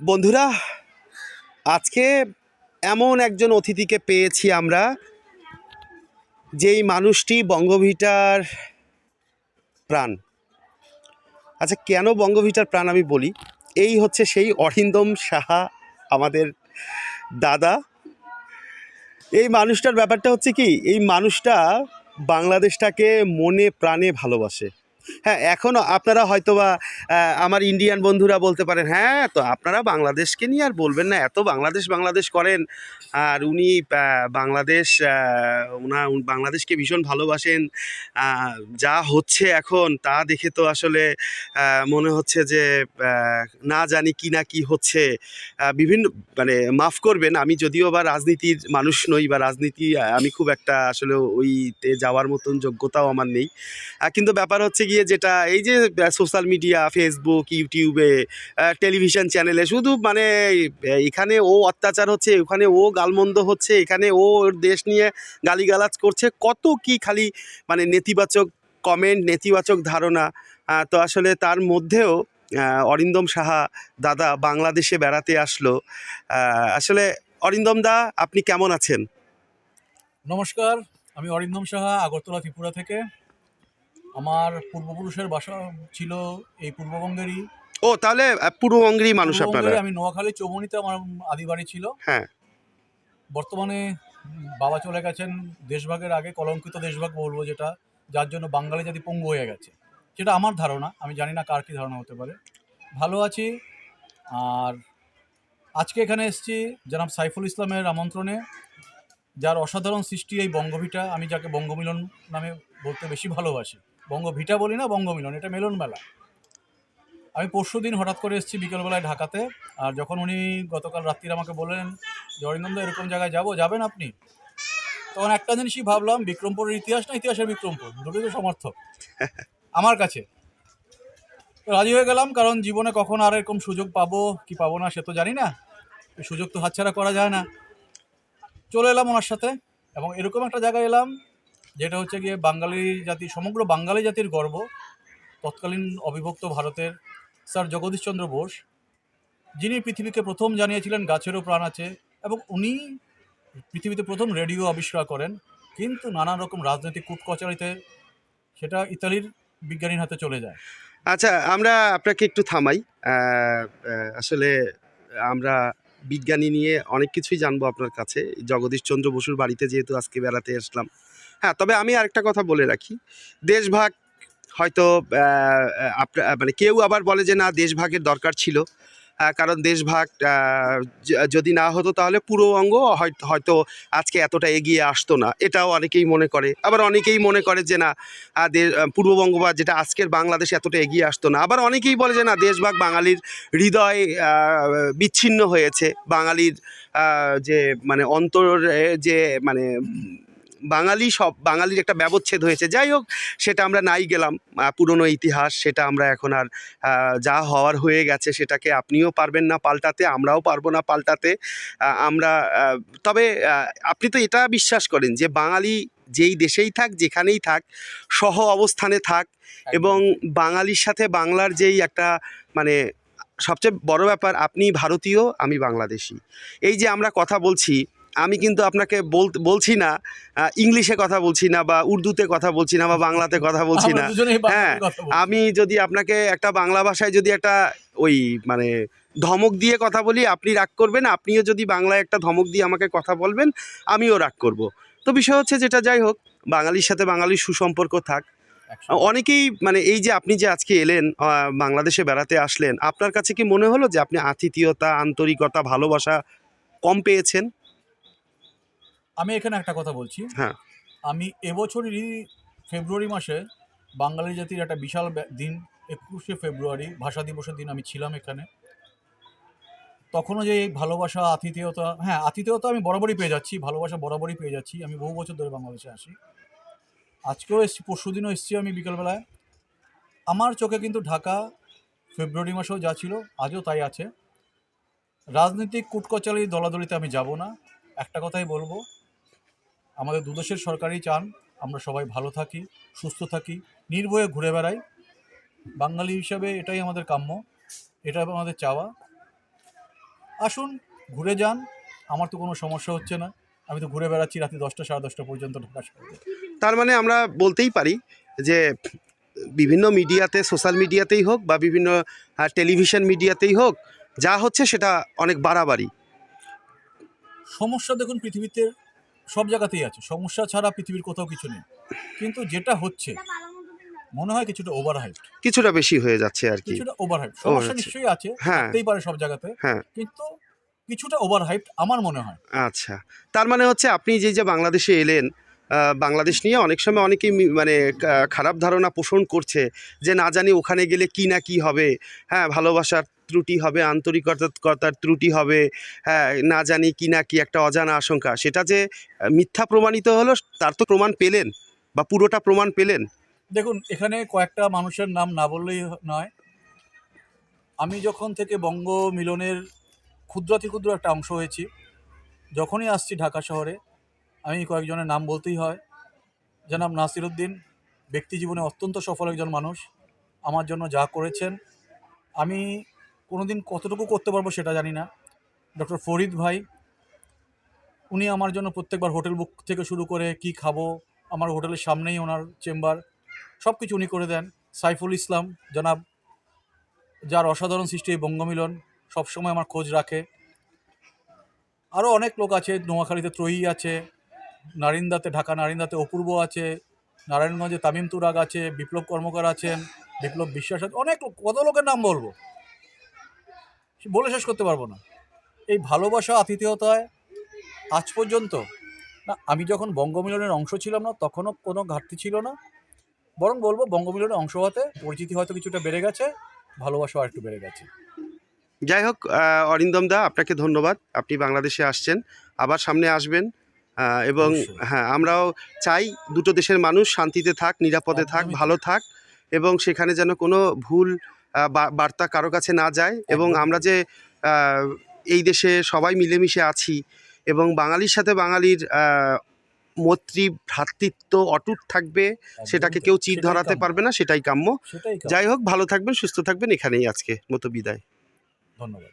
বন্ধুরা, আজকে এমন একজন অতিথিকে পেয়েছি আমরা, যেই মানুষটি বঙ্গভিটার প্রাণ। আচ্ছা কেন বঙ্গভিটার প্রাণ আমি বলি? এই হচ্ছে সেই অরিন্দম সাহা, আমাদের দাদা। এই মানুষটার ব্যাপারটা হচ্ছে কি, এই মানুষটা বাংলাদেশটাকে মনে প্রাণে ভালোবাসে। হ্যাঁ এখনও আপনারা হয়তোবা আমার ইন্ডিয়ান বন্ধুরা বলতে পারেন হ্যাঁ তো আপনারা বাংলাদেশকে নিয়ে আর বলবেন না, এত বাংলাদেশ বাংলাদেশ করেন। আর উনি বাংলাদেশ ওনা বাংলাদেশকে ভীষণ ভালোবাসেন। যা হচ্ছে এখন তা দেখে তো আসলে মনে হচ্ছে যে না জানি কি না কি হচ্ছে। বিভিন্ন মানে মাফ করবেন, আমি যদিও বা রাজনীতির মানুষ নই বা রাজনীতি আমি খুব একটা আসলে ওইতে যাওয়ার মতন যোগ্যতাও আমার নেই। কিন্তু ব্যাপার হচ্ছে গিয়ে যেটা, এই যে সোশ্যাল মিডিয়া ফেসবুক ইউটিউবে টেলিভিশন চ্যানেলে শুধু মানে এখানে ও অত্যাচার হচ্ছে ওখানে ও গালমন্দ হচ্ছে, এখানে ও ওর দেশ নিয়ে গালিগালাজ করছে, কত কি খালি মানে নেতিবাচক কমেন্ট নেতিবাচক ধারণা। তো আসলে তার মধ্যেও অরিন্দম সাহা দাদা বাংলাদেশে বেড়াতে আসলো। আসলে অরিন্দম দা, আপনি কেমন আছেন? নমস্কার, আমি অরিন্দম সাহা, আগরতলা ত্রিপুরা থেকে। আমার পূর্বপুরুষের বাসা ছিল এই পূর্ববঙ্গেরই। ও তাহলে পূর্ববঙ্গেরই মানুষ আপনারা। আমি নোয়াখালী চৌমনিতে আমার আদি বাড়ি ছিল। হ্যাঁ। বর্তমানে বাবা চলে গেছেন দেশভাগের আগে কলঙ্কিত দেশভাগ বলব যেটা যার জন্য বাঙালি জাতি পঙ্গু হয়ে গেছে। যেটা আমার ধারণা আমি জানি না কার কী ধারণা হতে পারে। ভালো আছি। আর আজকে এখানে এসেছি জনাব সাইফুল ইসলামের আমন্ত্রণে যার অসাধারণ সৃষ্টি এই বঙ্গভিটা আমি যাকে বঙ্গমিলন নামে বলতে বেশি ভালোবাসি। বঙ্গভিটা বলি না বঙ্গমিলন এটা মেলন মেলা। আমি পরশু দিন হঠাৎ করে এসেছি বিকেলবেলায় ঢাকাতে, আর যখন উনি গতকাল রাত্রির আমাকে বললেন অরিন্দম এরকম জায়গায় যাব? যাবেন আপনি? তখন একটা জিনিসই ভাবলাম, বিক্রমপুরের ইতিহাস না ইতিহাসের বিক্রমপুর? দুটোই তো সমর্থক। আমার কাছে। রাজি হয়ে গেলাম, কারণ জীবনে কখন আর এরকম সুযোগ পাবো, কি পাবো না, সে তো জানি না। সুযোগ তো হাতছাড়া করা যায় না। চলে এলাম ওনার সাথে, এবং এরকম একটা জায়গায় এলাম যেটা হচ্ছে গিয়ে বাঙালি জাতি, সমগ্র বাঙালি জাতির গর্ব, তৎকালীন অবিভক্ত ভারতের স্যার জগদীশচন্দ্র বোস, যিনি পৃথিবীকে প্রথম জানিয়েছিলেন গাছেরও প্রাণ আছে এবং উনি পৃথিবীতে প্রথম রেডিও আবিষ্কার করেন, কিন্তু নানা রকম রাজনৈতিক কূটকচারিতে সেটা ইতালির বিজ্ঞানীর হাতে চলে যায়। আচ্ছা আমরা আপনাকে একটু থামাই। আসলে আমরা বিজ্ঞানী নিয়ে অনেক কিছুই জানব আপনার কাছে। জগদীশচন্দ্র বসুর বাড়িতে যেহেতু আজকে বেড়াতে আসলাম হ্যাঁ তবে আমি আরেকটা কথা বলে রাখি। দেশভাগ হয়তো আহ, আপনা মানে কেউ আবার বলে যে না দেশভাগের দরকার ছিল। কারণ দেশভাগ যদি না হতো তাহলে পুরো অঙ্গ হয়তো আজকে এতটা এগিয়ে আসতো না। এটাও অনেকেই মনে করে। আবার অনেকেই মনে করে যে না পূর্ববঙ্গ বা যেটা আজকের বাংলাদেশ এতটা এগিয়ে আসতো না। আবার অনেকেই বলে যে না দেশভাগ বাঙালির হৃদয় বিচ্ছিন্ন হয়েছে। বাঙালির যে মানে অন্তরে যে মানে বাঙালি সব বাঙালির একটা ব্যবচ্ছেদ হয়েছে। যাই হোক সেটা আমরা নাই গেলাম। পুরনো ইতিহাস সেটা আমরা এখন আর যা হওয়ার হয়ে গেছে সেটাকে আপনিও পারবেন না পাল্টাতে আমরাও পারব না পাল্টাতে। আমরা তবে আপনি তো এটা বিশ্বাস করেন যে বাঙালি যেই দেশেই থাক যেখানেই থাক সহ অবস্থানে থাক এবং বাঙালির সাথে বাংলার যেই একটা মানে সবচেয়ে বড় ব্যাপার আপনি ভারতীয় আমি বাংলাদেশি। এই যে আমরা কথা বলছি আমি কিন্তু আপনাকে বল বলছি না ইংলিশে কথা বলছি না বা উর্দুতে কথা বলছি না বা বাংলাতে কথা বলছি না। হ্যাঁ, আমি যদি আপনাকে একটা বাংলা ভাষায় যদি একটা ওই মানে ধমক দিয়ে কথা বলি আপনি রাগ করবেন আপনিও যদি বাংলায় একটা ধমক দিয়ে আমাকে কথা বলবেন আমিও রাগ করব। তো বিষয় হচ্ছে যেটা যাই হোক বাঙালির সাথে বাঙালির সুসম্পর্ক থাক। অনেকেই মানে এই যে আপনি যে আজকে এলেন বাংলাদেশে বেড়াতে আসলেন আপনার কাছে কি মনে হলো যে আপনি আতিথীয়তা আন্তরিকতা ভালোবাসা কম পেয়েছেন? আমি এখানে একটা কথা বলছি। হ্যাঁ। আমি এবছরেরই ফেব্রুয়ারি মাসে বাঙালি জাতির একটা বিশাল দিন একুশে ফেব্রুয়ারি ভাষা দিবসের দিন আমি ছিলাম এখানে। তখনও যে এই ভালোবাসা আতিথেয়তা হ্যাঁ আতিথেয়তা আমি বরাবরই পেয়ে যাচ্ছি ভালোবাসা বরাবরই পেয়ে যাচ্ছি। আমি বহু বছর ধরে বাংলাদেশে আসি আজকেও এসছি পরশু দিনও এসছি আমি বিকেলবেলায়। আমার চোখে কিন্তু ঢাকা ফেব্রুয়ারি মাসেও যা ছিল আজও তাই আছে। রাজনৈতিক কুটকচালি দলাদলিতে আমি যাব না। একটা কথাই বলব আমাদের দুদেশের সরকারই চান আমরা সবাই ভালো থাকি সুস্থ থাকি নির্ভয়ে ঘুরে বেড়াই। বাঙালি হিসাবে এটাই আমাদের কাম্য এটা আমাদের চাওয়া। আসুন ঘুরে যান আমার তো কোনো সমস্যা হচ্ছে না। আমি তো ঘুরে বেড়াচ্ছি রাতে দশটা সাড়ে দশটা পর্যন্ত ঢাকা শহরে। তার মানে আমরা বলতেই পারি যে বিভিন্ন মিডিয়াতে সোশ্যাল মিডিয়াতেই হোক বা বিভিন্ন টেলিভিশন মিডিয়াতেই হোক যা হচ্ছে সেটা অনেক বাড়াবাড়ি। সমস্যা দেখুন পৃথিবীতে সব জায়গাতেই আছে। সমস্যা ছাড়া পৃথিবীর কোথাও কিছু নেই। কিন্তু যেটা হচ্ছে মনে হয় কিছুটা ওভার হাইট কিছুটা বেশি হয়ে যাচ্ছে আর কি। কিছুটা ওভার হাইট সমস্যা নিশ্চয়ই আছে হ্যাঁ। থাকতেই পারে সব জায়গাতে হ্যাঁ। কিন্তু কিছুটা ওভার হাইট আমার মনে হয়। আচ্ছা। তার মানে হচ্ছে আপনি যে যে বাংলাদেশে এলেন বাংলাদেশ নিয়ে অনেক সময় অনেকেই মানে খারাপ ধারণা পোষণ করছে যে না জানি ওখানে গেলে কি না কি হবে। হ্যাঁ ভালোবাসার ত্রুটি হবে, আন্তরিকতার ত্রুটি হবে হ্যাঁ না জানি কি না কি একটা অজানা আশঙ্কা। সেটা যে মিথ্যা প্রমাণিত হলো, তার তো প্রমাণ পেলেন বা পুরোটা প্রমাণ পেলেন। দেখুন, এখানে কয়েকটা মানুষের নাম না বললেই নয়। আমি যখন থেকে বঙ্গ মিলনের ক্ষুদ্রাতি ক্ষুদ্র একটা অংশ হয়েছি, যখনই আসছি ঢাকা শহরে, আমি কয়েকজনের নাম বলতেই হয়। জনাব নাসির উদ্দিন ব্যক্তি জীবনে অত্যন্ত সফল একজন মানুষ, আমার জন্য যা করেছেন, আমি কোনোদিন কতটুকু করতে পারব সেটা জানি না। ডক্টর ফরিদ ভাই, উনি আমার জন্য প্রত্যেকবার হোটেল বুক থেকে শুরু করে কি খাব, আমার হোটেলের সামনেই ওনার চেম্বার সব কিছু উনি করে দেন। সাইফুল ইসলাম, জনাব, যার অসাধারণ সৃষ্টি এই বঙ্গমিলন, সবসময় আমার খোঁজ রাখে। আরও অনেক লোক আছে, নোয়াখালীতে ত্রয়ী আছে, নারিন্দাতে, ঢাকা নারিন্দাতে অপূর্ব আছে, নারায়ণগঞ্জে তামিম তুরাগ আছে, বিপ্লব কর্মকার আছেন, বিপ্লব বিশ্বাস আছে, অনেক কত লোকের নাম বলব? বলে শেষ করতে পারব না। এই ভালোবাসা আতিথেয়তায় আজ পর্যন্ত না আমি যখন বঙ্গমিলনের অংশ ছিলাম না তখনও কোনো ঘাটতি ছিল না। বরং বলব বঙ্গমিলনের অংশ হতে পরিচিতি হয়তো কিছুটা বেড়ে গেছে ভালোবাসা আর একটু বেড়ে গেছে। যাই হোক অরিন্দম দা আপনাকে ধন্যবাদ। আপনি বাংলাদেশে আসছেন আবার সামনে আসবেন এবং হ্যাঁ আমরাও চাই দুটো দেশের মানুষ শান্তিতে থাক নিরাপদে থাক ভালো থাক এবং সেখানে যেন কোনো ভুল বার্তা কারও কাছে না যায় এবং আমরা যে এই দেশে সবাই মিলেমিশে আছি এবং বাঙালির সাথে বাঙালির মৈত্রী ভ্রাতৃত্ব অটুট থাকবে সেটাকে কেউ চির ধরাতে পারবে না সেটাই কাম্য। যাই হোক ভালো থাকবেন সুস্থ থাকবেন এখানেই আজকে মতো বিদায় ধন্যবাদ।